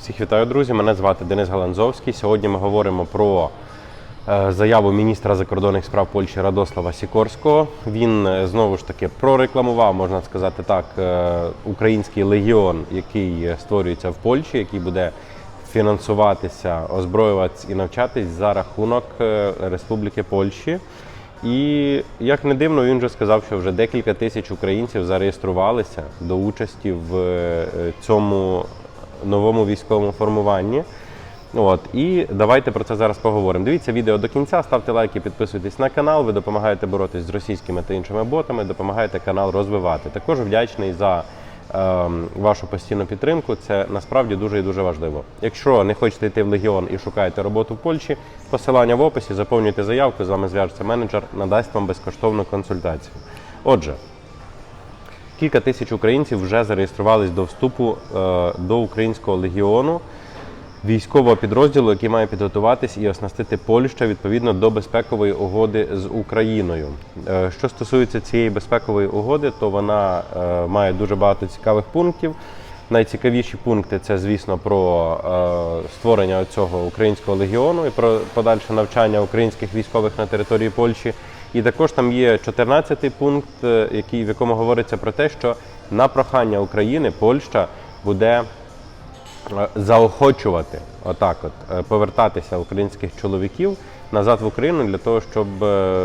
Всіх вітаю, друзі. Мене звати Денис Галанзовський. Сьогодні ми говоримо про е, заяву міністра закордонних справ Польщі Радослава Сікорського. Він е, знову ж таки прорекламував, можна сказати так, е, український легіон, який створюється в Польщі, який буде фінансуватися, озброюватись і навчатись за рахунок Республіки Польщі. І як не дивно, він вже сказав, що вже декілька тисяч українців зареєструвалися до участі в цьому новому військовому формуванні. От і давайте про це зараз поговоримо. Дивіться відео до кінця, ставте лайки, підписуйтесь на канал. Ви допомагаєте боротись з російськими та іншими ботами, допомагаєте канал розвивати. Також вдячний за ем, вашу постійну підтримку. Це насправді дуже і дуже важливо. Якщо не хочете йти в легіон і шукаєте роботу в Польщі, посилання в описі, заповнюйте заявку. З вами зв'яжеться менеджер, надасть вам безкоштовну консультацію. Отже. Кілька тисяч українців вже зареєструвались до вступу е, до українського легіону, військового підрозділу, який має підготуватись і оснастити Польща відповідно до безпекової угоди з Україною. Е, що стосується цієї безпекової угоди, то вона е, має дуже багато цікавих пунктів. Найцікавіші пункти це, звісно, про створення цього українського легіону і про подальше навчання українських військових на території Польщі. І також там є 14-й пункт, е, який, в якому говориться про те, що на прохання України Польща буде е, заохочувати отак, от е, повертатися українських чоловіків назад в Україну для того, щоб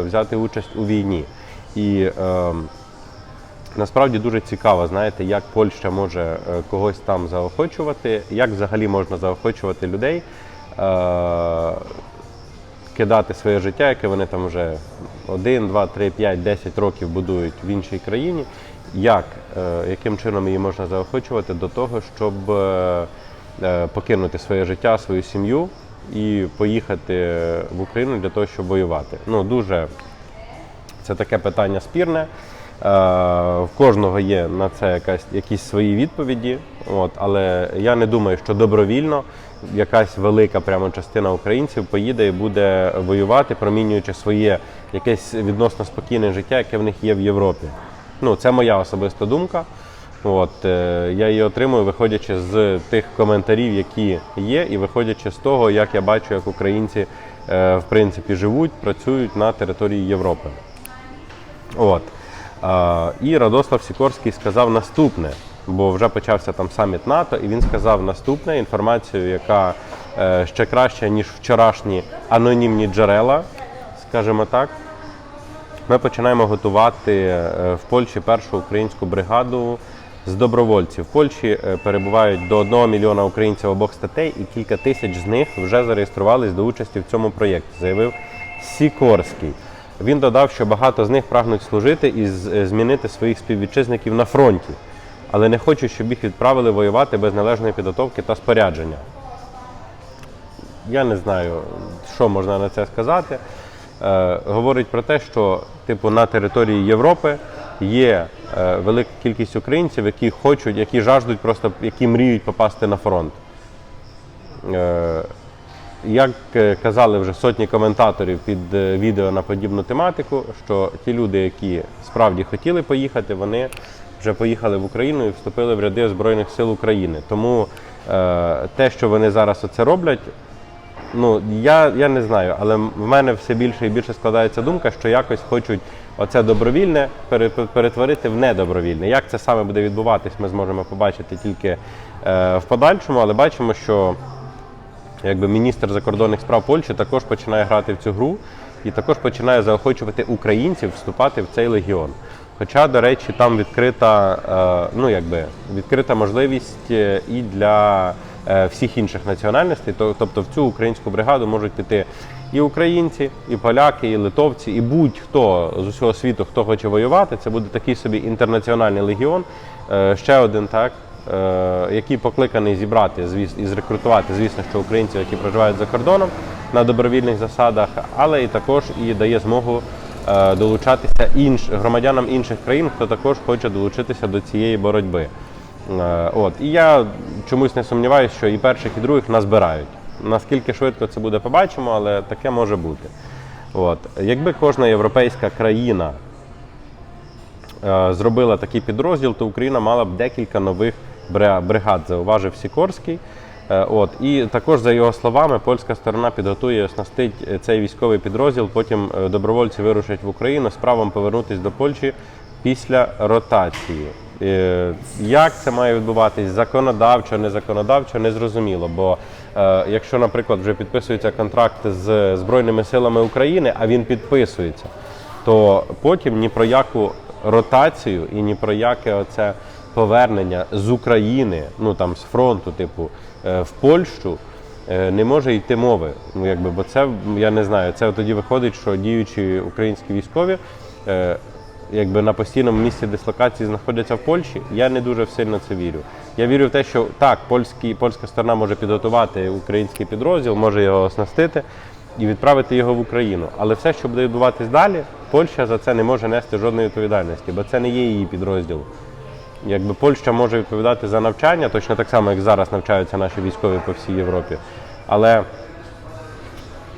взяти участь у війні. І е, насправді дуже цікаво, знаєте, як Польща може когось там заохочувати, як взагалі можна заохочувати людей. Е, кидати своє життя, яке вони там вже 1, 2, 3, 5, 10 років будують в іншій країні. Як, е, яким чином її можна заохочувати до того, щоб е, е, покинути своє життя, свою сім'ю і поїхати в Україну для того, щоб воювати? Ну, дуже це таке питання спірне. Е, В кожного є на це якась, якісь свої відповіді. От, але я не думаю, що добровільно якась велика прямо частина українців поїде і буде воювати, промінюючи своє якесь відносно спокійне життя, яке в них є в Європі. Ну, це моя особиста думка. От, е, я її отримую, виходячи з тих коментарів, які є, і виходячи з того, як я бачу, як українці е, в принципі живуть, працюють на території Європи. От. І Радослав Сікорський сказав наступне, бо вже почався там саміт НАТО, і він сказав наступне інформацію, яка е, ще краща, ніж вчорашні анонімні джерела, скажімо так. Ми починаємо готувати е, в Польщі першу українську бригаду з добровольців. В Польщі е, перебувають до 1 мільйона українців обох статей, і кілька тисяч з них вже зареєструвались до участі в цьому проєкті, заявив Сікорський. Він додав, що багато з них прагнуть служити і е, змінити своїх співвітчизників на фронті, але не хочуть, щоб їх відправили воювати без належної підготовки та спорядження. Я не знаю, що можна на це сказати. Е, говорить про те, що типу на території Європи є е, велика кількість українців, які хочуть, які жаждуть, просто які мріють попасти на фронт. Е, як е, казали вже сотні коментаторів під е, відео на подібну тематику, що ті люди, які справді хотіли поїхати, вони вже поїхали в Україну і вступили в ряди Збройних сил України. Тому е, те, що вони зараз оце роблять, ну я, я не знаю, але в мене все більше і більше складається думка, що якось хочуть оце добровільне перетворити в недобровільне. Як це саме буде відбуватись, ми зможемо побачити тільки е, в подальшому, але бачимо, що якби міністр закордонних справ Польщі також починає грати в цю гру і також починає заохочувати українців вступати в цей легіон. Хоча, до речі, там відкрита, е, ну якби відкрита можливість е, і для е, всіх інших національностей, тобто в цю українську бригаду можуть піти і українці, і поляки, і литовці, і будь-хто з усього світу, хто хоче воювати. Це буде такий собі інтернаціональний легіон. Ще один так який покликаний зібрати звіс- і зрекрутувати, звісно, що українців, які проживають за кордоном на добровільних засадах, але і також і дає змогу е, долучатися інш, громадянам інших країн, хто також хоче долучитися до цієї боротьби. Е, От. І я чомусь не сумніваюся, що і перших, і других назбирають. Наскільки швидко це буде, побачимо, але таке може бути. От. Якби кожна європейська країна е, зробила такий підрозділ, то Україна мала б декілька нових бригад, зауважив Сікорський. Е, От і також за його словами, польська сторона підготує оснастить е, цей військовий підрозділ. Потім е, добровольці вирушать в Україну з правом повернутись до Польщі після ротації. Як це має відбуватись? Законодавчо, незаконодавчо, незрозуміло. Бо е, якщо, наприклад, вже підписується контракт з Збройними силами України, а він підписується, то потім ні про яку ротацію і ні про яке оце повернення з України, ну там з фронту, типу, е, в Польщу. е, Не може йти мови. Ну якби, бо це я не знаю. Це тоді виходить, що діючі українські військові е, якби на постійному місці дислокації знаходяться в Польщі. Я не дуже сильно це вірю. Я вірю в те, що так, польські, польська сторона може підготувати український підрозділ, може його оснастити і відправити його в Україну. Але все, що буде відбуватись далі, Польща за це не може нести жодної відповідальності, бо це не є її підрозділ. Якби Польща може відповідати за навчання, точно так само, як зараз навчаються наші військові по всій Європі. Але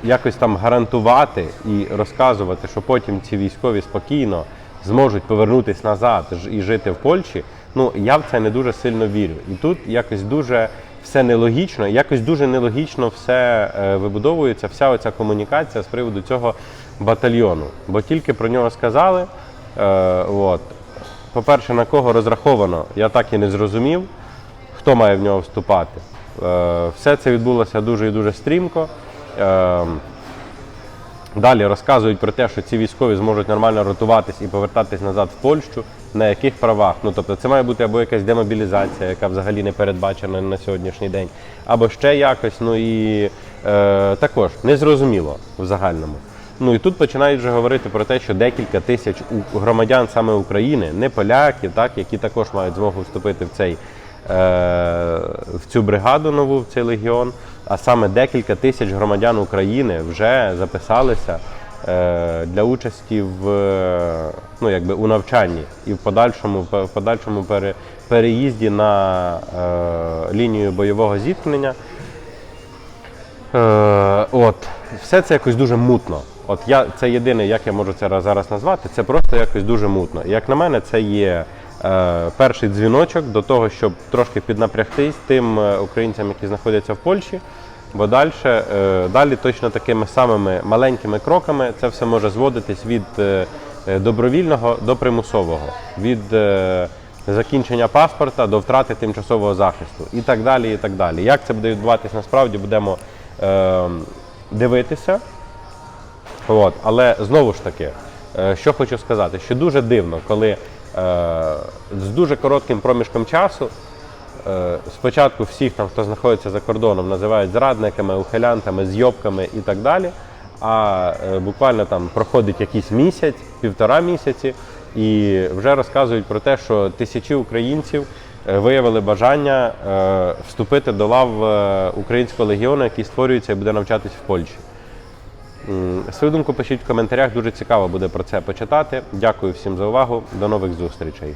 якось там гарантувати і розказувати, що потім ці військові спокійно зможуть повернутися назад і жити в Польщі, ну я в це не дуже сильно вірю. І тут якось дуже все нелогічно, якось дуже нелогічно все е, вибудовується, вся оця комунікація з приводу цього батальйону. Бо тільки про нього сказали. Е, от. По-перше, на кого розраховано, я так і не зрозумів, хто має в нього вступати. Е, все це відбулося дуже і дуже стрімко. Е, Далі розказують про те, що ці військові зможуть нормально ротуватись і повертатись назад в Польщу. На яких правах? Ну тобто, це має бути або якась демобілізація, яка взагалі не передбачена на сьогоднішній день, або ще якось. Ну і е, також незрозуміло в загальному. Ну і тут починають вже говорити про те, що декілька тисяч громадян саме України, не поляків, так, які також мають змогу вступити в цей е, в цю бригаду нову, в цей легіон, а саме декілька тисяч громадян України вже записалися е, для участі в е, ну, якби, у навчанні і в подальшому, в подальшому пере, переїзді на е, лінію бойового зіткнення. Е, от, все це якось дуже мутно. От я це єдине, як я можу це зараз назвати, це просто якось дуже мутно. І Як на мене, це є е, перший дзвіночок до того, щоб трошки піднапрягтись тим е, українцям, які знаходяться в Польщі. Бо далі, е, далі точно такими самими маленькими кроками це все може зводитись від е, е, добровільного до примусового, від е, закінчення паспорта до втрати тимчасового захисту і так далі. і так далі. Як це буде відбуватись насправді, будемо е, дивитися. От. Але знову ж таки, е, що хочу сказати, що дуже дивно, коли е, з дуже коротким проміжком часу е, спочатку всіх, там, хто знаходиться за кордоном, називають зрадниками, ухилянтами, зйобками і так далі. А буквально там проходить якийсь місяць, півтора місяці, і вже розказують про те, що тисячі українців виявили бажання вступити до лав українського легіону, який створюється і буде навчатись в Польщі. Свою думку пишіть в коментарях, дуже цікаво буде про це почитати. Дякую всім за увагу. До нових зустрічей.